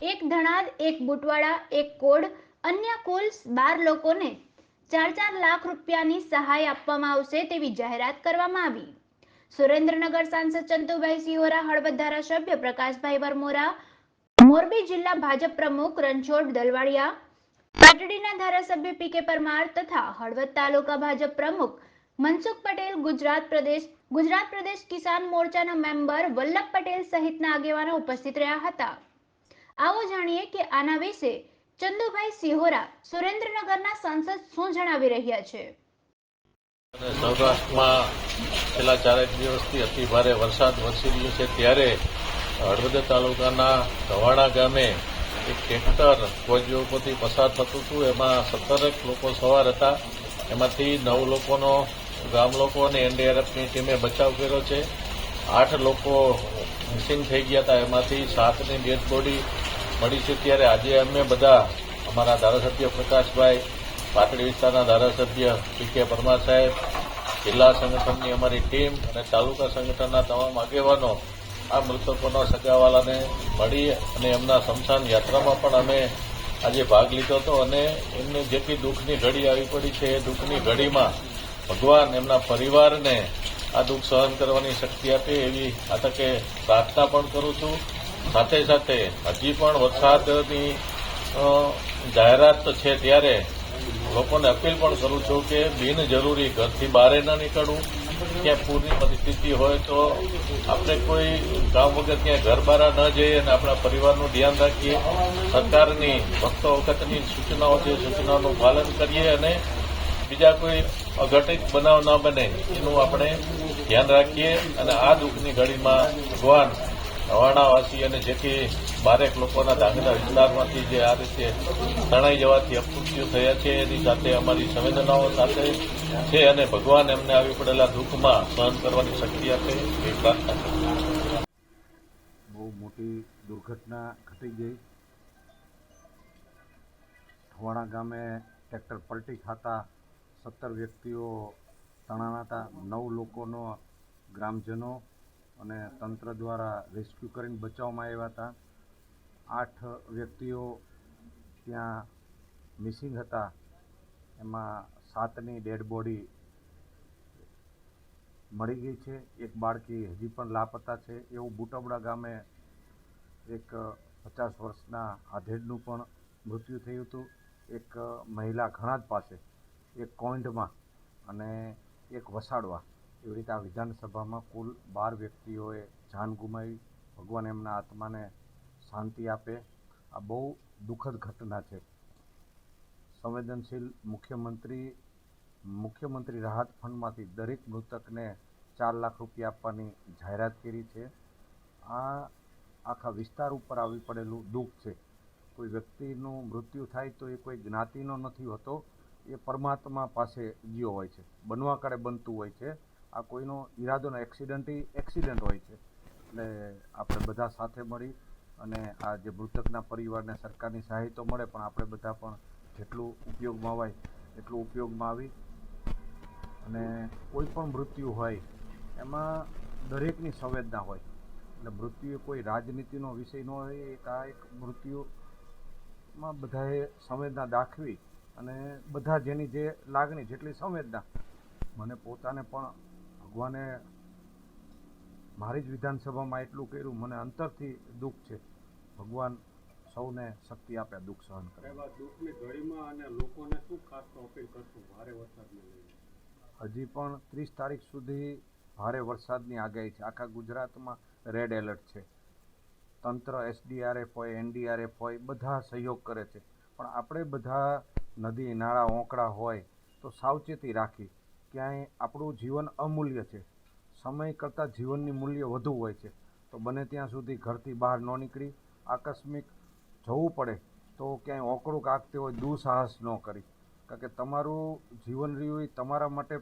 એક ધણાદ, એક બુટવાળા એક કોડ, અન્ય કુલ બાર લોકોને ચાર ચાર લાખ રૂપિયાની સહાય આપવામાં આવશે તેવી જાહેરાત કરવામાં આવી. સુરેન્દ્રનગર સાંસદ ચંતુભાઈ સિહોરા, હળવદ ધારાસભ્ય પ્રકાશભાઈ વરમોરા, મોરબી જિલ્લા ભાજપ પ્રમુખ રણછોડ દલવાડિયા, પાટડીના ધારાસભ્ય પી કે પરમાર તથા હળવદ તાલુકા ભાજપ પ્રમુખ મનસુખ પટેલ, ગુજરાત પ્રદેશ ગુજરાત પ્રદેશ કિસાન મોરચાના મેમ્બર વલ્લભ પટેલ સહિતના આગેવાનો ઉપસ્થિત રહ્યા હતા. આવો જાણીએ કે આના વિશે ચંદુભાઈ સિહોરા સુરેન્દ્રનગરના સાંસદ શું જણાવી રહ્યા છે? સૌરાષ્ટ્રમાં છેલ્લા ચારેક દિવસથી અતિ ભારે વરસાદ વરસી રહ્યો છે. ત્યારે હળવદ તાલુકાના ધવાણા ગામે એક ટ્રેક્ટર ઉપરથી પસાર થતું હતું. એમાં સત્તરેક લોકો સવાર હતા. એમાંથી નવ લોકોનો ગામ લોકો અને એનડીઆરએફની ટીમે બચાવ કર્યો છે. આઠ લોકો મિસિંગ થઈ ગયા હતા. એમાંથી સાતની ડેડ બોડી મળી છે ત્યારે આજે અમે બધા અમારા ધારાસભ્ય પ્રકાશભાઈ પાટડી વિસ્તારના ધારાસભ્ય પી કે પરમાર સાહેબ, જિલ્લા સંગઠનની અમારી ટીમ અને તાલુકા સંગઠનના તમામ આગેવાનો આ મૃતકોના સગાવાલાને મળી અને એમના સ્મશાન યાત્રામાં પણ અમે આજે ભાગ લીધો હતો અને એમને જેટલી દુઃખની ઘડી આવી પડી છે એ દુઃખની ઘડીમાં ભગવાન એમના પરિવારને આ દુઃખ સહન કરવાની શક્તિ આપે એવી આ તકે પ્રાર્થના પણ કરું છું. સાથે સાથે હજી પણ વરસાદની જાહેરાત છે ત્યારે. લોકોને અપીલ પણ કરું છું કે બિનજરૂરી ઘરથી બહાર ન નીકળવું. ક્યાં પૂરની પરિસ્થિતિ હોય તો આપણે કોઈ કામ વગર ક્યાંય ઘર બહાર ન જઈએ અને આપણા પરિવારનું ધ્યાન રાખીએ. સરકારની વખતો વખતની સૂચનાઓ છે સૂચનાઓનું પાલન કરીએ અને બીજા કોઈ અઘટિત બનાવ ન બને, એનું આપણે ધ્યાન રાખીએ અને આ દુઃખની ઘડીમાં ભગવાન રવાણાવાસી અને જેથી બારેક લોકોના દાખલા વિસ્તારમાંથી જે આ રીતે તણાઈ જવાથી અપૃત્યુ થયા છે, એની સાથે અમારી સંવેદનાઓ સાથે છે અને ભગવાન એમને આવી પડેલા દુઃખમાં સહન કરવાની શક્તિ આપે. એ પ્રાર્થના બહુ મોટી દુર્ઘટના ઘટી ગઈ. ઠવાણા ગામે ટ્રેક્ટર પલટી ખાતા સત્તર વ્યક્તિઓ તણાણા હતા નવ લોકોનો ગ્રામજનો અને તંત્ર દ્વારા રેસ્ક્યુ કરીને બચાવવામાં આવ્યા હતા. આઠ વ્યક્તિઓ ત્યાં મિસિંગ હતા. એમાં સાતની ડેડ બોડી મળી ગઈ છે. એક બાળકી હજી પણ લાપતા છે. એવું બુટબડા ગામે એક પચાસ વર્ષના આધેડનું પણ મૃત્યુ થયું હતું. એક મહિલા ઘણા જ પાસે. એક કોઈન્ટમાં અને એક વસાડવા એવી રીતે આ વિધાનસભામાં કુલ બાર વ્યક્તિઓએ જાન ગુમાવી, ભગવાન એમના આત્માને શાંતિ આપે. આ બહુ દુઃખદ ઘટના છે. સંવેદનશીલ મુખ્યમંત્રી મુખ્યમંત્રી રાહત ફંડમાંથી દરેક મૃતકને ચાર લાખ રૂપિયા આપવાની જાહેરાત કરી છે. આ આખા વિસ્તાર ઉપર આવી પડેલું દુઃખ છે. કોઈ વ્યક્તિનું મૃત્યુ થાય તો એ કોઈ જ્ઞાતિનો નથી હોતો, એ પરમાત્મા પાસે ગયો હોય છે. બનવા કાળે બનતું હોય છે. આ કોઈનો ઈરાદોનો એક્સિડન્ટ એક્સિડન્ટ હોય છે. એટલે આપણે બધા સાથે મળી અને આ જે મૃતકના પરિવારને સરકારની સહાય તો મળે, પણ આપણે બધા પણ જેટલું ઉપયોગમાં હોય એટલું ઉપયોગમાં આવી અને કોઈ પણ મૃત્યુ હોય, એમાં દરેકની સંવેદના હોય. એટલે મૃત્યુ કોઈ રાજનીતિનો વિષય ન હોય, એક આ એક મૃત્યુમાં બધાએ સંવેદના દાખવી અને બધા જેની જે લાગણી, જેટલી સંવેદના, મને પોતાને પણ ભગવાને મારી જ વિધાનસભામાં એટલું કર્યું મને અંતરથી દુઃખ છે. ભગવાન સૌને શક્તિ આપે દુઃખ સહન કરે. દુઃખની ઘડીમાં અને લોકોને શું ખાસ અપીલ કરશું? ભારે વરસાદને લઈને. હજી પણ ત્રીસ તારીખ સુધી ભારે વરસાદની આગાહી છે. આખા ગુજરાતમાં રેડ એલર્ટ છે. તંત્ર એસડીઆરએફ હોય એનડીઆરએફ હોય બધા સહયોગ કરે છે. પણ આપણે બધા નદી નાળા ઓંકળા હોય તો સાવચેતી રાખી. ક્યાંય આપણું જીવન અમૂલ્ય છે. સમય કરતાં જીવનની મૂલ્ય વધુ હોય છે. તો બને ત્યાં સુધી ઘરથી બહાર ન નીકળી, આકસ્મિક જવું પડે તો ક્યાંય ઓકળું કાકતી હોય, દુઃસાહસ ન કરી. કારણ કે તમારું જીવન રહ્યું એ તમારા માટે,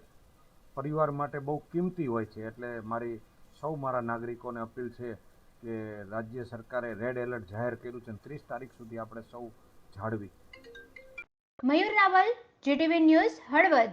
પરિવાર માટે બહુ કિંમતી હોય છે. એટલે મારી સૌ મારા નાગરિકોને અપીલ છે કે રાજ્ય સરકારે રેડ એલર્ટ જાહેર કર્યું છે ત્રીસ તારીખ સુધી આપણે સૌ જાળવી. Mayur Raval, GTV news Halvad.